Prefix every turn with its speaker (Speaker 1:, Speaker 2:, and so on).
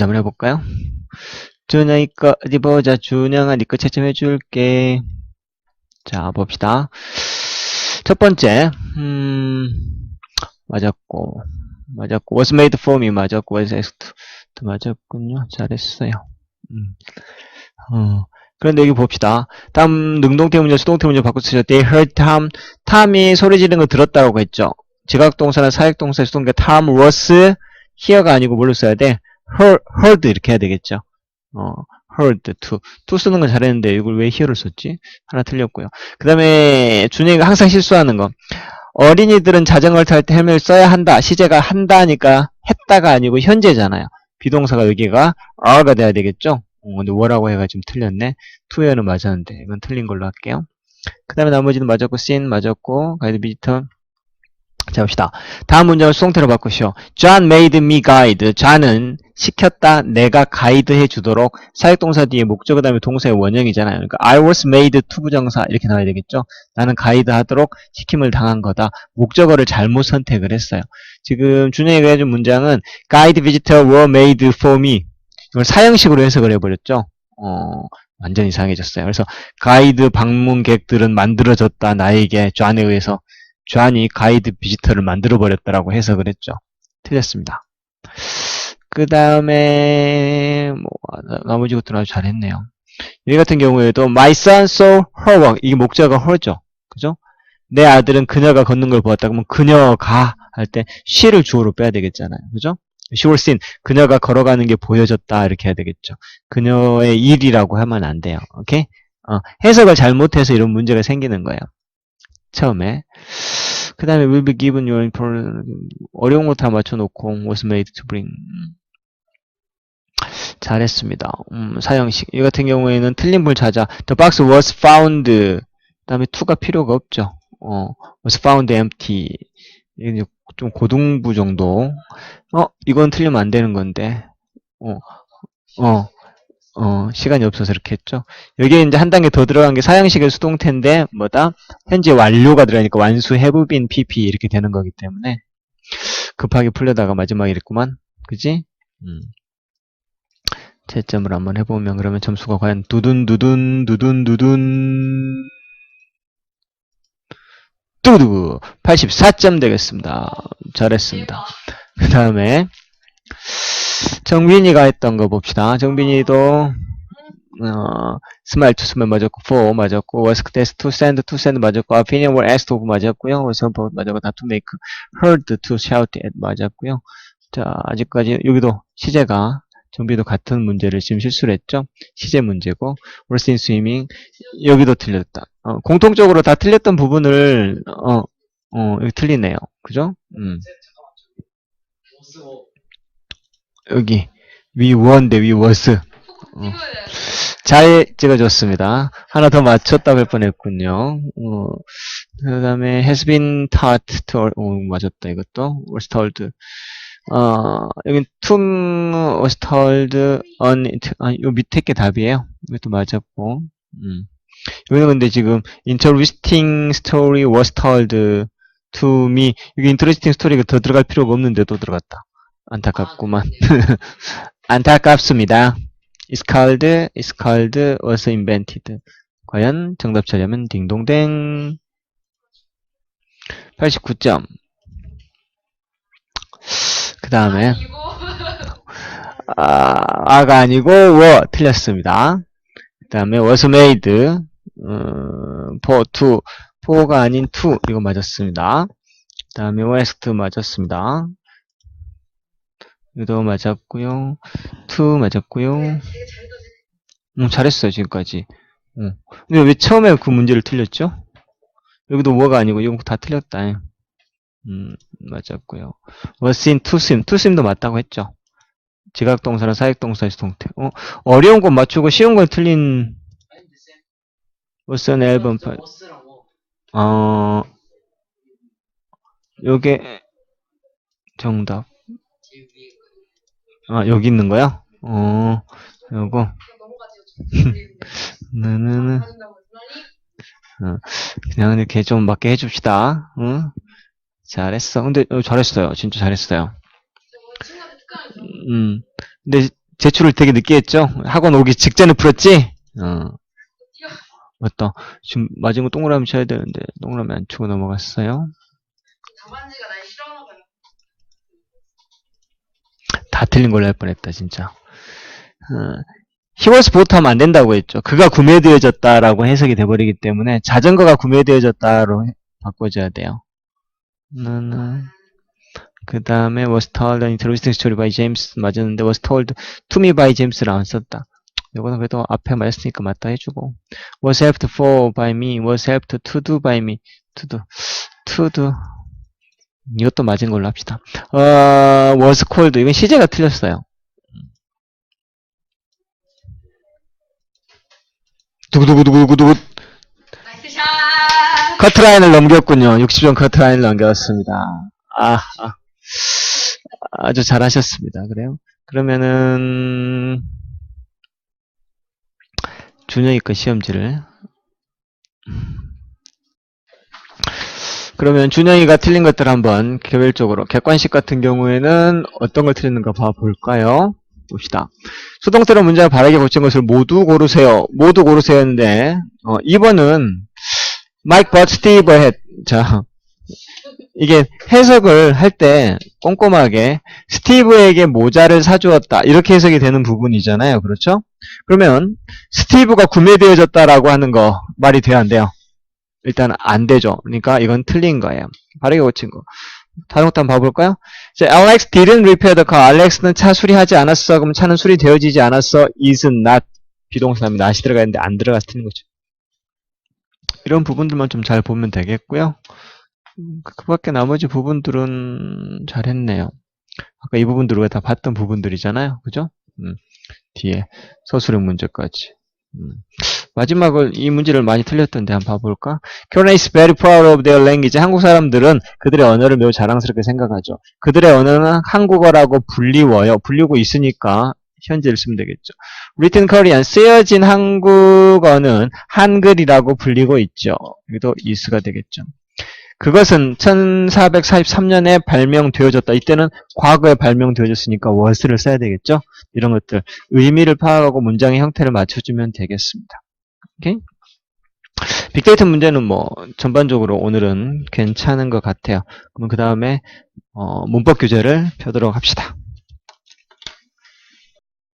Speaker 1: 문제 한번 해볼까요? 준영아, 이거 어디 보자. 준영아, 니거 채점해 줄게. 자, 봅시다. 첫 번째, 음, 맞았고, 맞았고, was made for me 맞았고, was asked 맞았군요. 잘했어요. 음, 어, 그런데 여기 봅시다. 다음 능동태 문제, 수동태 문제 바꿔 쓰죠. They heard Tom. 탐이 소리 지르는 거 들었다고 했죠. 지각동사나 사역동사, 수동태 Tom was here가 아니고 뭘로 써야 돼? Heard, 이렇게 해야 되겠죠. 어, heard to. to 쓰는 건 잘했는데 이걸 왜 here를 썼지? 하나 틀렸고요. 그 다음에 준이가 항상 실수하는 거. 어린이들은 자전거를 탈 때 헬멧을 써야 한다. 시제가 한다니까 했다가 아니고 현재잖아요. 비동사가 여기가 are가 돼야 되겠죠? 어, 근데 뭐라고 해가 지금 틀렸네. 투에는 맞았는데 이건 틀린 걸로 할게요. 그 다음에 나머지는 맞았고 sin 맞았고 가이드 비지터 자 봅시다. 다음 문장을 수동태로 바꾸시오. John made me guide. John은 시켰다. 내가 가이드 해 주도록 사역동사 뒤에 목적 그 다음에 동사의 원형이잖아요. 그러니까 I was made to 부정사 이렇게 나와야 되겠죠. 나는 가이드 하도록 시킴을 당한 거다. 목적어를 잘못 선택을 했어요. 지금 준영이가 해준 문장은 Guide visitor were made for me. 이걸 사형식으로 해석을 해버렸죠. 어, 완전 이상해졌어요. 그래서 가이드 방문객들은 만들어졌다. 나에게 존에 의해서 존이 가이드 비지터를 만들어 버렸다라고 해석을 했죠. 틀렸습니다. 그 다음에 뭐 나머지 것들은 아주 잘했네요. 이 같은 경우에도 My son saw her walk. 이게 목자가 her죠. 그죠? 내 아들은 그녀가 걷는 걸 보았다. 그러면 그녀가 할 때 she를 주어로 빼야 되겠잖아요. 그죠? she was seen. 그녀가 걸어가는 게 보여졌다. 이렇게 해야 되겠죠. 그녀의 일이라고 하면 안 돼요. 오케이? 어, 해석을 잘못해서 이런 문제가 생기는 거예요. 처음에. 그 다음에 will be given your information. 어려운 거 다 맞춰놓고 was made to bring. 잘했습니다. 음, 사형식. 이 같은 경우에는 틀린 물 찾아. The box was found. 그 다음에 to가 필요가 없죠. 어, was found empty. 이게 좀 고등부 정도. 어, 이건 틀리면 안 되는 건데. 어, 어, 어, 시간이 없어서 이렇게 했죠. 여기에 이제 한 단계 더 들어간 게 사형식의 수동태인데, 뭐다? 현재 완료가 들어가니까 완수, been, pp 이렇게 되는 거기 때문에 급하게 풀려다가 마지막에 이랬구만. 그지? 음. 채점을 한번 해보면 그러면 점수가 과연 두둔 두둔 두둔 두둔 두두 84점 되겠습니다. 잘했습니다. 그 다음에 정빈이가 했던 거 봅시다. 정빈이도 어, 스마일 투 스마일 맞았고 for 맞았고 was test to send to send 맞았고 opinion were asked of 맞았고요. was about 맞았고 다 to make heard to shout at 맞았고요. 자 아직까지 여기도 시제가 정비도 같은 문제를 지금 실수를 했죠. 시제 문제고 worse in swimming 여기도 틀렸다. 어, 공통적으로 다 틀렸던 부분을 어, 어, 여기 틀리네요. 그죠? 음. 여기 was 어. 잘 찍어줬습니다. 하나 더 맞췄다 할 뻔했군요. 어, 그 다음에 has been taught to 어, 맞았다 이것도 was told 어, 여긴 tum was told on it. 아, 요 밑에 게 답이에요. 이것도 맞았고 음. 여기는 근데 지금 interesting story was told to me 여기 interesting story가 더 들어갈 필요가 없는데 또 들어갔다. 안타깝구만. 안타깝습니다. is called, is called, was invented. 과연 정답 찾으면 딩동댕. 89점. 그 다음에, 아, 아가 아니고, 워, 틀렸습니다. 그 다음에, was made, 음, for, to, for가 아닌 to, 이거 맞았습니다. 그 다음에, west 맞았습니다. 이도 맞았고요. 투 맞았고요. 음, 잘했어요, 지금까지. 음. 근데 왜 처음에 그 문제를 틀렸죠? 여기도 뭐가 아니고, 이거 다 틀렸다. 음, 맞았고요. was in to swim. to swim도 맞다고 했죠. 지각동사나 사역동사의 수동태. 어, 어려운 건 맞추고 쉬운 건 틀린, was an 앨범 파 어, 요게, 정답. 아, 여기 있는 거야? 어, 요거. 느느느. 어, 그냥 이렇게 좀 맞게 해줍시다. 응? 잘했어. 근데, 어, 잘했어요. 진짜 잘했어요. 음. 근데, 제출을 되게 늦게 했죠? 학원 오기 직전에 풀었지? 어. 맞다. 지금 맞은 거 동그라미 쳐야 되는데, 동그라미 안 치고 넘어갔어요.
Speaker 2: 다반지가 날 싫어하나 봐요.
Speaker 1: 다 틀린 걸로 할 뻔했다, 진짜. 어, 히워스 보트 하면 안 된다고 했죠. 그가 구매되어졌다라고 해석이 돼버리기 때문에 자전거가 구매되어졌다로 해- 바꿔줘야 돼요. 그 다음에 was told an interesting story by James 맞았는데 was told to me by James를 안 썼다. 이거는 그래도 앞에 맞았으니까 맞다 해주고 was helped for by me was helped to do by me to do to do 이것도 맞은 걸로 합시다. 어, was called 이건 시제가 틀렸어요. 두구두구두구두구! 커트라인을 넘겼군요. 60점 커트라인을 넘겼습니다. 아, 아. 아주 잘하셨습니다. 그래요? 그러면은 준영이 거 시험지를 그러면 준영이가 틀린 것들 한번 개별적으로 객관식 같은 경우에는 어떤 걸 틀렸는가 봐볼까요? 봅시다. 수동태로 문장을 바르게 고친 것을 모두 고르세요. 모두 고르세요인데 어, 2번은 Mike bought Steve a hat. 자, 이게 해석을 할 때 꼼꼼하게 스티브에게 모자를 사주었다. 이렇게 해석이 되는 부분이잖아요. 그렇죠? 그러면 스티브가 구매되어졌다라고 하는 거 말이 돼야 안 돼요? 일단 안 되죠. 그러니까 이건 틀린 거예요. 바르게 고친 거. 다른 것도 한번 봐볼까요? 자, Alex didn't repair the car. 알렉스는 차 수리하지 않았어. 그럼 차는 수리되어지지 않았어. is not 비동사입니 not이 들어가 있는데 안 들어가서 틀린 거죠. 이런 부분들만 좀 잘 보면 되겠고요. 음, 그 밖에 나머지 부분들은 잘했네요. 아까 이 부분들을 다 봤던 부분들이잖아요. 그죠? 음, 뒤에 서술형 문제까지. 음. 마지막을 이 문제를 많이 틀렸던데 한번 봐볼까? Korean is very proud of their language. 한국 사람들은 그들의 언어를 매우 자랑스럽게 생각하죠. 그들의 언어는 한국어라고 불리워요. 불리고 있으니까 현재를 쓰면 되겠죠. Written Korean, 쓰여진 한국어는 한글이라고 불리고 있죠. 여기도 is가 되겠죠. 그것은 1443년에 발명되어졌다. 이때는 과거에 발명되어졌으니까 was를 써야 되겠죠. 이런 것들 의미를 파악하고 문장의 형태를 맞춰주면 되겠습니다. 오케이? 빅데이터 문제는 뭐 전반적으로 오늘은 괜찮은 것 같아요. 그럼 그 다음에 문법 교재를 펴도록 합시다.